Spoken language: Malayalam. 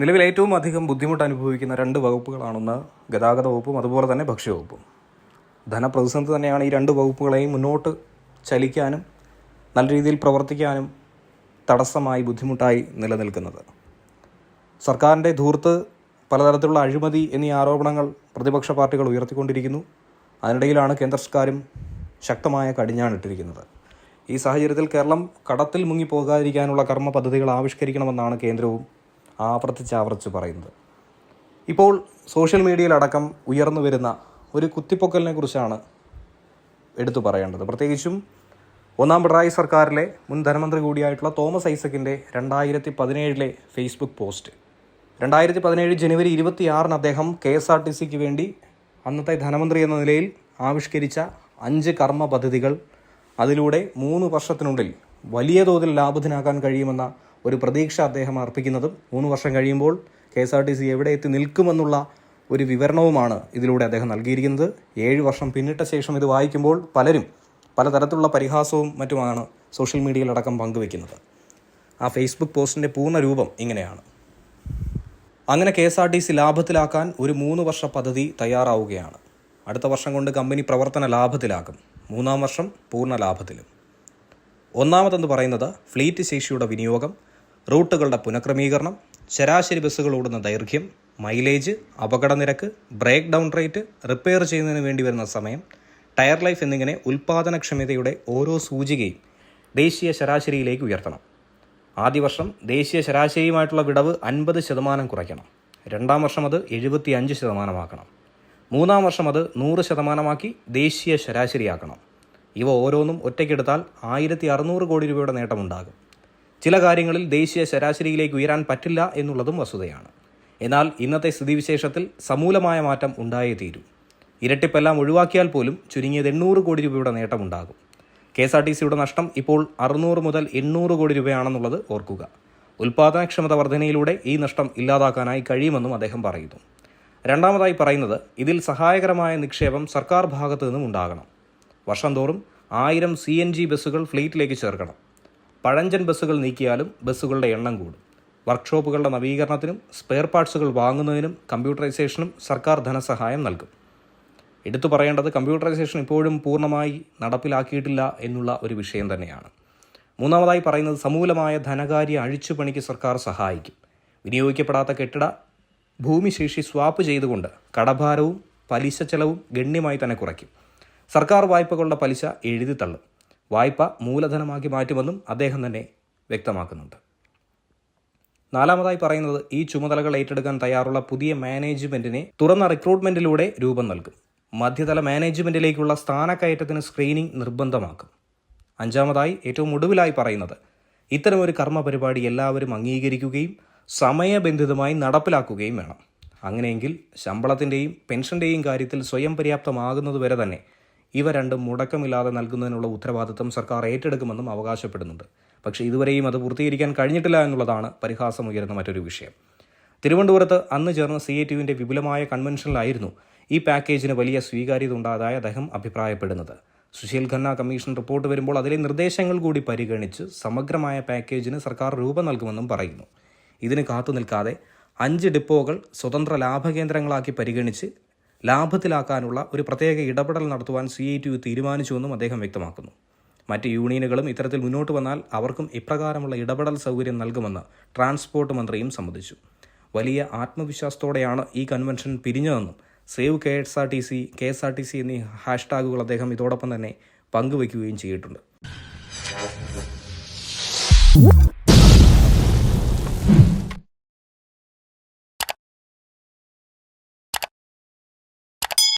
നിലവിൽ ഏറ്റവും അധികം ബുദ്ധിമുട്ട് അനുഭവിക്കുന്ന രണ്ട് വകുപ്പുകളാണെന്ന് ഗതാഗത വകുപ്പും അതുപോലെ തന്നെ ഭക്ഷ്യവകുപ്പും ധനപ്രതിസന്ധി തന്നെയാണ് ഈ രണ്ട് വകുപ്പുകളെയും മുന്നോട്ട് ചലിക്കാനും നല്ല രീതിയിൽ പ്രവർത്തിക്കാനും തടസ്സമായി ബുദ്ധിമുട്ടായി നിലനിൽക്കുന്നത്. സർക്കാരിന്റെ ധൂർത്ത് പലതരത്തിലുള്ള അഴിമതി എന്നീ ആരോപണങ്ങൾ പ്രതിപക്ഷ പാർട്ടികൾ ഉയർത്തിക്കൊണ്ടിരിക്കുന്നു. അതിനിടയിലാണ് കേന്ദ്ര സർക്കാരും ശക്തമായ കടിഞ്ഞാണിട്ടിരിക്കുന്നത് ഈ സാഹചര്യത്തിൽ കേരളം കടത്തിൽ മുങ്ങിപ്പോകാതിരിക്കാനുള്ള കർമ്മ പദ്ധതികൾ ആവിഷ്കരിക്കണമെന്നാണ് കേന്ദ്രവും ആവർത്തിച്ചാവർത്തിച്ച് പറയുന്നത്. ഇപ്പോൾ സോഷ്യൽ മീഡിയയിലടക്കം ഉയർന്നു വരുന്ന ഒരു കുത്തിപ്പൊക്കലിനെ കുറിച്ചാണ് എടുത്തു പറയേണ്ടത്. പ്രത്യേകിച്ചും ഒന്നാം പിണറായി സർക്കാരിലെ മുൻ ധനമന്ത്രി കൂടിയായിട്ടുള്ള തോമസ് ഐസക്കിന്റെ രണ്ടായിരത്തി പതിനേഴിലെ ഫേസ്ബുക്ക് പോസ്റ്റ്. രണ്ടായിരത്തി പതിനേഴ് ജനുവരി ഇരുപത്തിയാറിന് അദ്ദേഹം കെ എസ് ആർ ടി സിക്ക് വേണ്ടി അന്നത്തെ ധനമന്ത്രി എന്ന നിലയിൽ ആവിഷ്കരിച്ച അഞ്ച് കർമ്മ പദ്ധതികൾ അതിലൂടെ മൂന്ന് വർഷത്തിനുള്ളിൽ വലിയ തോതിൽ ലാഭത്തിനാക്കാൻ കഴിയുമെന്ന ഒരു പ്രതീക്ഷ അദ്ദേഹം അർപ്പിക്കുന്നതും മൂന്ന് വർഷം കഴിയുമ്പോൾ K S R T C എവിടെ എത്തി നിൽക്കുമെന്നുള്ള ഒരു വിവരണവുമാണ് ഇതിലൂടെ അദ്ദേഹം നൽകിയിരിക്കുന്നത്. ഏഴ് വർഷം പിന്നിട്ട ശേഷം ഇത് വായിക്കുമ്പോൾ പലരും പലതരത്തിലുള്ള പരിഹാസവും മറ്റുമാണ് സോഷ്യൽ മീഡിയയിലടക്കം പങ്കുവെക്കുന്നത് ആ ഫേസ്ബുക്ക് പോസ്റ്റിന്റെ പൂർണ രൂപം ഇങ്ങനെയാണ്. അങ്ങനെ K S R T C ലാഭത്തിലാക്കാൻ ഒരു മൂന്ന് വർഷ പദ്ധതി തയ്യാറാവുകയാണ്. അടുത്ത വർഷം കൊണ്ട് കമ്പനി പ്രവർത്തന ലാഭത്തിലാക്കും മൂന്നാം വർഷം പൂർണ ലാഭത്തിലും. ഒന്നാമതെന്ന് പറയുന്നത് ഫ്ലീറ്റ് ശേഷിയുടെ വിനിയോഗം റൂട്ടുകളുടെ പുനഃക്രമീകരണം ശരാശരി ബസ്സുകൾ ഓടുന്ന ദൈർഘ്യം മൈലേജ് അപകട നിരക്ക് ബ്രേക്ക് ഡൗൺ റേറ്റ് റിപ്പയർ ചെയ്യുന്നതിന് വേണ്ടി വരുന്ന സമയം ടയർ ലൈഫ് എന്നിങ്ങനെ ഉൽപ്പാദനക്ഷമതയുടെ ഓരോ സൂചികയും ദേശീയ ശരാശരിയിലേക്ക് ഉയർത്തണം. ആദ്യ വർഷം ദേശീയ ശരാശരിയുമായിട്ടുള്ള വിടവ് അൻപത് ശതമാനം കുറയ്ക്കണം. രണ്ടാം വർഷം അത് എഴുപത്തി അഞ്ച് ശതമാനമാക്കണം. മൂന്നാം വർഷം അത് നൂറ് ശതമാനമാക്കി ദേശീയ ശരാശരിയാക്കണം. ഇവ ഓരോന്നും ഒറ്റയ്ക്കെടുത്താൽ ആയിരത്തി അറുന്നൂറ് കോടി രൂപയുടെ നേട്ടമുണ്ടാകും. ചില കാര്യങ്ങളിൽ ദേശീയ ശരാശരിയിലേക്ക് ഉയരാൻ പറ്റില്ല എന്നുള്ളതും വസ്തുതയാണ്. എന്നാൽ ഇന്നത്തെ സ്ഥിതിവിശേഷത്തിൽ സമൂലമായ മാറ്റം ഉണ്ടായേ തീരൂ. ഇരട്ടിപ്പെല്ലാം ഒഴിവാക്കിയാൽ പോലും ചുരുങ്ങിയത് എണ്ണൂറ് കോടി രൂപയുടെ നേട്ടമുണ്ടാകും. കെ എസ് ആർ ടി സിയുടെ നഷ്ടം ഇപ്പോൾ അറുന്നൂറ് മുതൽ എണ്ണൂറ് കോടി രൂപയാണെന്നുള്ളത് ഓർക്കുക. ഉൽപാദനക്ഷമത വർധനയിലൂടെ ഈ നഷ്ടം ഇല്ലാതാക്കാനായി കഴിയുമെന്നും അദ്ദേഹം പറയുന്നു. രണ്ടാമതായി പറയുന്നത് ഇതിൽ സഹായകരമായ നിക്ഷേപം സർക്കാർ ഭാഗത്തു നിന്നും ഉണ്ടാകണം. വർഷം തോറും ആയിരം സി എൻ ജി ബസ്സുകൾ ഫ്ലീറ്റിലേക്ക് ചേർക്കണം. പഴഞ്ചൻ ബസ്സുകൾ നീക്കിയാലും ബസ്സുകളുടെ എണ്ണം കൂടും. വർക്ക്ഷോപ്പുകളുടെ നവീകരണത്തിനും സ്പെയർ പാർട്സുകൾ വാങ്ങുന്നതിനും കമ്പ്യൂട്ടറൈസേഷനും സർക്കാർ ധനസഹായം നൽകും. എടുത്തു പറയേണ്ടത് കമ്പ്യൂട്ടറൈസേഷൻ ഇപ്പോഴും പൂർണമായി നടപ്പിലാക്കിയിട്ടില്ല എന്നുള്ള ഒരു വിഷയം തന്നെയാണ്. മൂന്നാമതായി പറയുന്നത് സമൂലമായ ധനകാര്യ അഴിച്ചുപണിക്ക് സർക്കാർ സഹായിക്കും. വിനിയോഗിക്കപ്പെടാത്ത കെട്ടിട ഭൂമിശേഷി സ്വാപ്പ് ചെയ്തുകൊണ്ട് കടഭാരവും പലിശ ചെലവും ഗണ്യമായി തന്നെ കുറയ്ക്കും. സർക്കാർ വായ്പകളുടെ പലിശ എഴുതി തള്ളും. വായ്പ മൂലധനമാക്കി മാറ്റുമെന്നും അദ്ദേഹം തന്നെ വ്യക്തമാക്കുന്നുണ്ട്. നാലാമതായി പറയുന്നത് ഈ ചുമതലകൾ ഏറ്റെടുക്കാൻ തയ്യാറുള്ള പുതിയ മാനേജ്മെന്റിനെ തുറന്ന റിക്രൂട്ട്മെന്റിലൂടെ രൂപം നൽകും. മധ്യതല മാനേജ്മെന്റിലേക്കുള്ള സ്ഥാനക്കയറ്റത്തിന് സ്ക്രീനിംഗ് നിർബന്ധമാക്കും. അഞ്ചാമതായി ഏറ്റവും ഒടുവിലായി പറയുന്നത് ഇത്തരമൊരു കർമ്മ പരിപാടി എല്ലാവരും അംഗീകരിക്കുകയും സമയബന്ധിതമായി നടപ്പിലാക്കുകയും വേണം. അങ്ങനെയെങ്കിൽ ശമ്പളത്തിന്റെയും പെൻഷന്റെയും കാര്യത്തിൽ സ്വയം പര്യാപ്തമാകുന്നതുവരെ തന്നെ ഇവ രണ്ടും മുടക്കമില്ലാതെ നൽകുന്നതിനുള്ള ഉത്തരവാദിത്തം സർക്കാർ ഏറ്റെടുക്കുമെന്നും അവകാശപ്പെടുന്നുണ്ട്. പക്ഷേ ഇതുവരെയും അത് പൂർത്തീകരിക്കാൻ കഴിഞ്ഞിട്ടില്ല എന്നുള്ളതാണ് പരിഹാസം ഉയരുന്ന മറ്റൊരു വിഷയം. തിരുവനന്തപുരത്ത് അന്ന് ചേർന്ന സി എ ടിയുവിന്റെ വിപുലമായ കൺവെൻഷനിലായിരുന്നു ഈ പാക്കേജിന് വലിയ സ്വീകാര്യത ഉണ്ടായതായി അദ്ദേഹം അഭിപ്രായപ്പെടുന്നത്. സുശീൽ ഖന്ന കമ്മീഷൻ റിപ്പോർട്ട് വരുമ്പോൾ അതിലെ നിർദ്ദേശങ്ങൾ കൂടി പരിഗണിച്ച് സമഗ്രമായ പാക്കേജിന് സർക്കാർ രൂപം നൽകുമെന്നും പറയുന്നു. ഇതിന് കാത്തു നിൽക്കാതെ അഞ്ച് ഡിപ്പോകൾ സ്വതന്ത്ര ലാഭകേന്ദ്രങ്ങളാക്കി പരിഗണിച്ച് ലാഭത്തിലാക്കാനുള്ള ഒരു പ്രത്യേക ഇടപെടൽ നടത്തുവാൻ സി ഐ ടി യു തീരുമാനിച്ചുവെന്നും അദ്ദേഹം വ്യക്തമാക്കുന്നു. മറ്റ് യൂണിയനുകളും ഇത്തരത്തിൽ മുന്നോട്ട് വന്നാൽ അവർക്കും ഇപ്രകാരമുള്ള ഇടപെടൽ സൗകര്യം നൽകുമെന്ന് ട്രാൻസ്പോർട്ട് മന്ത്രിയും സമ്മതിച്ചു. വലിയ ആത്മവിശ്വാസത്തോടെയാണ് ഈ convention പിരിഞ്ഞതെന്നും save K S R T C K S R T C എന്നീ ഹാഷ്ടാഗുകൾ അദ്ദേഹം ഇതോടൊപ്പം തന്നെ പങ്കുവയ്ക്കുകയും ചെയ്തിട്ടുണ്ട്.